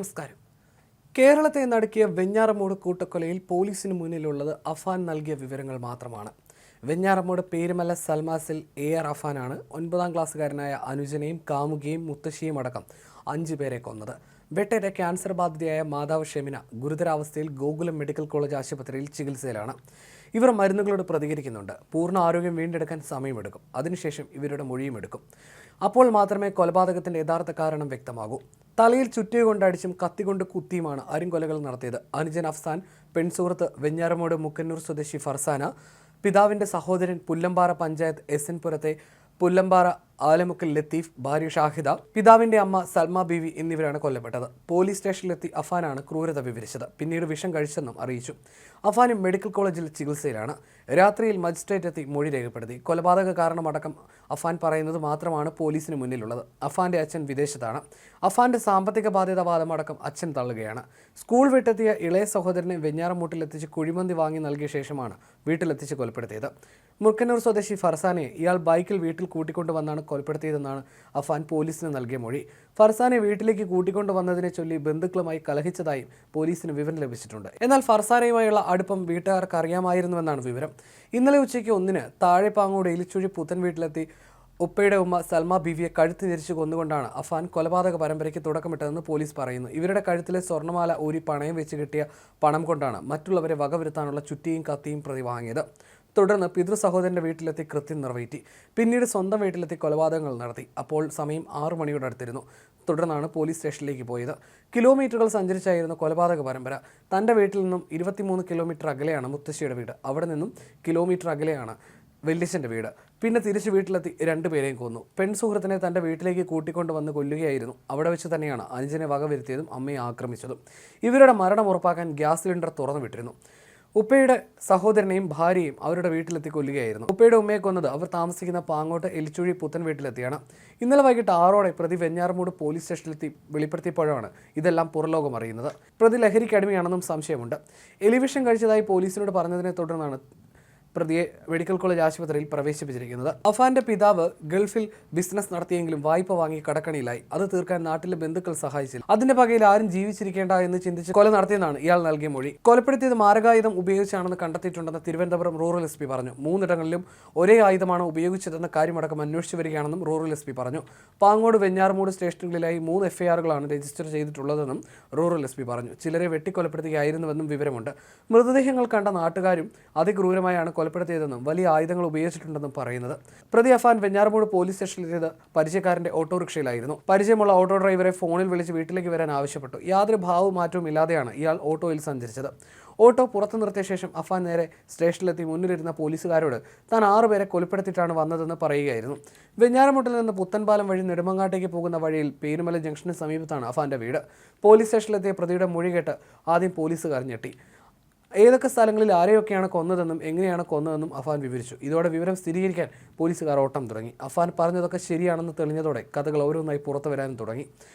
നമസ്കാരം. കേരളത്തെ നടുക്കിയ വെഞ്ഞാറമൂട് കൂട്ടക്കൊലയിൽ പോലീസിന് മുന്നിലുള്ളത് അഫാൻ നൽകിയ വിവരങ്ങൾ മാത്രമാണ്. വെഞ്ഞാറമൂട് പേരുമല്ല സൽമാസിൽ എ ആർ അഫാനാണ് ഒൻപതാം ക്ലാസ്സുകാരനായ അനുജനെയും കാമുകിയും മുത്തശ്ശിയും അടക്കം അഞ്ചു പേരെ കൊന്നത്. വെട്ടേറ്റ ക്യാൻസർ ബാധിതയായ മാതാവ് ഷെമിന ഗുരുതരാവസ്ഥയിൽ ഗോകുലം മെഡിക്കൽ കോളേജ് ആശുപത്രിയിൽ ചികിത്സയിലാണ്. ഇവർ മരുന്നുകളോട് പ്രതികരിക്കുന്നുണ്ട്. പൂർണ ആരോഗ്യം വീണ്ടെടുക്കാൻ സമയമെടുക്കും. അതിനുശേഷം ഇവരുടെ മൊഴിയും എടുക്കും. അപ്പോൾ മാത്രമേ കൊലപാതകത്തിന്റെ യഥാർത്ഥ കാരണം വ്യക്തമാകൂ. തലയിൽ ചുറ്റിയ കൊണ്ടടിച്ചും കത്തികൊണ്ട് കുത്തിയുമാണ് അരിങ്കൊലകൾ നടത്തിയത്. അനുജൻ അഫ്സാൻ പെൺസുഹൃത്ത് വെഞ്ഞാറമോട് മുക്കന്നൂർ സ്വദേശി ഫർസാന പിതാവിന്റെ സഹോദരൻ പുല്ലമ്പാറ പഞ്ചായത്ത് എസ് എൻ പുരത്തെ പുല്ലമ്പാറ ആലമുക്കൽ ലത്തീഫ് ഭാര്യ ഷാഹിദ പിതാവിന്റെ അമ്മ സൽമ ബീവി എന്നിവരാണ് കൊല്ലപ്പെട്ടത്. പോലീസ് സ്റ്റേഷനിലെത്തി അഫാനാണ് ക്രൂരത വിവരിച്ചത്. പിന്നീട് വിഷം കഴിച്ചെന്നും അറിയിച്ചു. അഫാനും മെഡിക്കൽ കോളേജിൽ ചികിത്സയിലാണ്. രാത്രിയിൽ മജിസ്ട്രേറ്റ് എത്തി മൊഴി രേഖപ്പെടുത്തി. കൊലപാതക കാരണമടക്കം അഫാൻ പറയുന്നത് മാത്രമാണ് പോലീസിന് മുന്നിലുള്ളത്. അഫാന്റെ അച്ഛൻ വിദേശത്താണ്. അഫാന്റെ സാമ്പത്തിക ബാധ്യത വാദമടക്കം അച്ഛൻ തള്ളുകയാണ്. സ്കൂൾ വിട്ടെത്തിയ ഇളയ സഹോദരനെ വെഞ്ഞാറമൂട്ടിലെത്തിച്ച് കുഴിമന്തി വാങ്ങി നൽകിയ ശേഷമാണ് വീട്ടിലെത്തിച്ച് കൊലപ്പെടുത്തിയത്. മുർക്കന്നൂർ സ്വദേശി ഫർസാനെ ഇയാൾ ബൈക്കിൽ വീട്ടിൽ കൂട്ടിക്കൊണ്ടു വന്നാണ് കൊലപ്പെടുത്തിയതെന്നാണ് അഫാൻ പോലീസിന് നൽകിയ മൊഴി. ഫർസാനെ വീട്ടിലേക്ക് കൂട്ടിക്കൊണ്ടു വന്നതിനെ ചൊല്ലി ബന്ധുക്കളുമായി കലഹിച്ചതായും പോലീസിന് വിവരം ലഭിച്ചിട്ടുണ്ട്. എന്നാൽ ഫർസാനയുമായുള്ള അടുപ്പം വീട്ടുകാർക്ക് അറിയാമായിരുന്നുവെന്നാണ് വിവരം. ഇന്നലെ ഉച്ചയ്ക്ക് ഒന്നിന് താഴെപ്പാങ്ങോട് എലിച്ചുഴി പുത്തൻ വീട്ടിലെത്തി ഉപ്പയുടെ ഉമ്മ സൽമ ബിവിയെ കഴുത്ത് തിരിച്ചു കൊന്നുകൊണ്ടാണ് അഫാൻ കൊലപാതക പരമ്പരയ്ക്ക് തുടക്കമിട്ടതെന്ന് പോലീസ് പറയുന്നു. ഇവരുടെ കഴുത്തിലെ സ്വർണമാല ഊരി പണയം വെച്ച് കിട്ടിയ പണം കൊണ്ടാണ് മറ്റുള്ളവരെ വകവരുത്താനുള്ള ചുറ്റിയും കത്തിയും പ്രതി വാങ്ങിയത് തുടർന്ന് പിതൃ സഹോദരന്റെ വീട്ടിലെത്തി കൃത്യം നിറവേറ്റി പിന്നീട് സ്വന്തം വീട്ടിലെത്തി കൊലപാതകങ്ങൾ നടത്തി. അപ്പോൾ സമയം ആറു മണിയോട് അടുത്തിരുന്നു. തുടർന്നാണ് പോലീസ് സ്റ്റേഷനിലേക്ക് പോയത്. കിലോമീറ്ററുകൾ സഞ്ചരിച്ചായിരുന്നു കൊലപാതക പരമ്പര. തന്റെ വീട്ടിൽ നിന്നും ഇരുപത്തിമൂന്ന് കിലോമീറ്റർ അകലെയാണ് മുത്തശ്ശിയുടെ വീട്. അവിടെ നിന്നും കിലോമീറ്റർ അകലെയാണ് വെല്ലിച്ചന്റെ വീട്. പിന്നെ തിരിച്ച് വീട്ടിലെത്തി രണ്ടുപേരെയും കൊന്നു. പെൺസുഹൃത്തിനെ തന്റെ വീട്ടിലേക്ക് കൂട്ടിക്കൊണ്ട് വന്ന് കൊല്ലുകയായിരുന്നു. അവിടെ വെച്ച് തന്നെയാണ് അനുജനെ വകവരുത്തിയതും അമ്മയെ ആക്രമിച്ചതും. ഇവരുടെ മരണം ഉറപ്പാക്കാൻ ഗ്യാസ് സിലിണ്ടർ തുറന്നു വിട്ടിരുന്നു. ഉപ്പയുടെ സഹോദരനെയും ഭാര്യയും അവരുടെ വീട്ടിലെത്തി കൊല്ലുകയായിരുന്നു. ഉപ്പയുടെ ഉമ്മയെ കൊന്നത് അവർ താമസിക്കുന്ന പാങ്ങോട്ട് എലിച്ചുഴി പുത്തൻ വീട്ടിലെത്തിയാണ്. ഇന്നലെ വൈകിട്ട് ആറോടെ പ്രതി വെഞ്ഞാറമൂട് പോലീസ് സ്റ്റേഷനിലെത്തി വെളിപ്പെടുത്തിയപ്പോഴാണ് ഇതെല്ലാം പുറലോകം അറിയുന്നത്. പ്രതി ലഹരിക്കടിമയാണെന്നും സംശയമുണ്ട്. എലിവിഷൻ കഴിച്ചതായി പോലീസിനോട് പറഞ്ഞതിനെ തുടർന്നാണ് പ്രതിയെ മെഡിക്കൽ കോളേജ് ആശുപത്രിയിൽ പ്രവേശിപ്പിച്ചിരിക്കുന്നത്. അഫാന്റെ പിതാവ് ഗൾഫിൽ ബിസിനസ് നടത്തിയെങ്കിലും വായ്പ വാങ്ങി കടക്കണിയിലായി. അത് തീർക്കാൻ നാട്ടിലെ ബന്ധുക്കൾ സഹായിച്ചില്ല. അതിന്റെ പകയിൽ ആരും ജീവിച്ചിരിക്കേണ്ട എന്ന് ചിന്തിച്ച് കൊല നടത്തിയെന്നാണ് ഇയാൾ നൽകിയ മൊഴി. കൊലപ്പെടുത്തിയത് മാരകായുധം ഉപയോഗിച്ചാണെന്ന് കണ്ടെത്തിയിട്ടുണ്ടെന്ന് തിരുവനന്തപുരം റൂറൽ എസ് പി പറഞ്ഞു. മൂന്നിടങ്ങളിലും ഒരേ ആയുധമാണ് ഉപയോഗിച്ചതെന്ന കാര്യമടക്കം അന്വേഷിച്ചു വരികയാണെന്നും റൂറൽ എസ് പി പറഞ്ഞു. പാങ്ങോട് വെഞ്ഞാറമൂട് സ്റ്റേഷനുകളിലായി മൂന്ന് എഫ്ഐആറുകളാണ് രജിസ്റ്റർ ചെയ്തിട്ടുള്ളതെന്നും റൂറൽ എസ് പി പറഞ്ഞു. ചിലരെ വെട്ടിക്കൊലപ്പെടുത്തുകയായിരുന്നുവെന്നും വിവരമുണ്ട്. മൃതദേഹങ്ങൾ കണ്ട നാട്ടുകാരും അതിക്രൂരമായാണ് കൊലപ്പെടുത്തിയതെന്നും വലിയ ആയുധങ്ങൾ ഉപയോഗിച്ചിട്ടുണ്ടെന്നും പറയുന്നത്. പ്രതി അഫാൻ വെഞ്ഞാറമൂട് പോലീസ് സ്റ്റേഷനിലെത്തിയത് പരിചയക്കാരന്റെ ഓട്ടോറിക്ഷയിലായിരുന്നു. പരിചയമുള്ള ഓട്ടോ ഡ്രൈവറെ ഫോണിൽ വിളിച്ച് വീട്ടിലേക്ക് വരാൻ ആവശ്യപ്പെട്ടു. യാതൊരു ഭാവവും മാറ്റവും ഇല്ലാതെയാണ് ഇയാൾ ഓട്ടോയിൽ സഞ്ചരിച്ചത്. ഓട്ടോ പുറത്തു നിർത്തിയ ശേഷം അഫാൻ നേരെ സ്റ്റേഷനിലെത്തി മുന്നിലിരുന്ന പോലീസുകാരോട് താൻ ആറുപേരെ കൊലപ്പെടുത്തിയിട്ടാണ് വന്നതെന്ന് പറയുകയായിരുന്നു. വെഞ്ഞാറമുട്ടിൽ നിന്ന് പുത്തൻപാലം വഴി നെടുമങ്ങാട്ടേക്ക് പോകുന്ന വഴിയിൽ പേരുമല ജംഗ്ഷന് സമീപത്താണ് അഫാന്റെ വീട്. പോലീസ് സ്റ്റേഷനിലെത്തിയ പ്രതിയുടെ മൊഴി കേട്ട് ആദ്യം പോലീസുകാർ ഞെട്ടി. ഏതൊക്കെ സ്ഥലങ്ങളിൽ ആരെയൊക്കെയാണ് കൊന്നതെന്നും എങ്ങനെയാണ് കൊന്നതെന്നും അഫാൻ വിവരിച്ചു. ഇതോടെ വിവരം സ്ഥിരീകരിക്കാൻ പോലീസുകാർ ഓട്ടം തുടങ്ങി. അഫാൻ പറഞ്ഞതൊക്കെ ശരിയാണെന്ന് തെളിഞ്ഞതോടെ കഥകൾ ഓരോന്നായി പുറത്തു വരാനും തുടങ്ങി.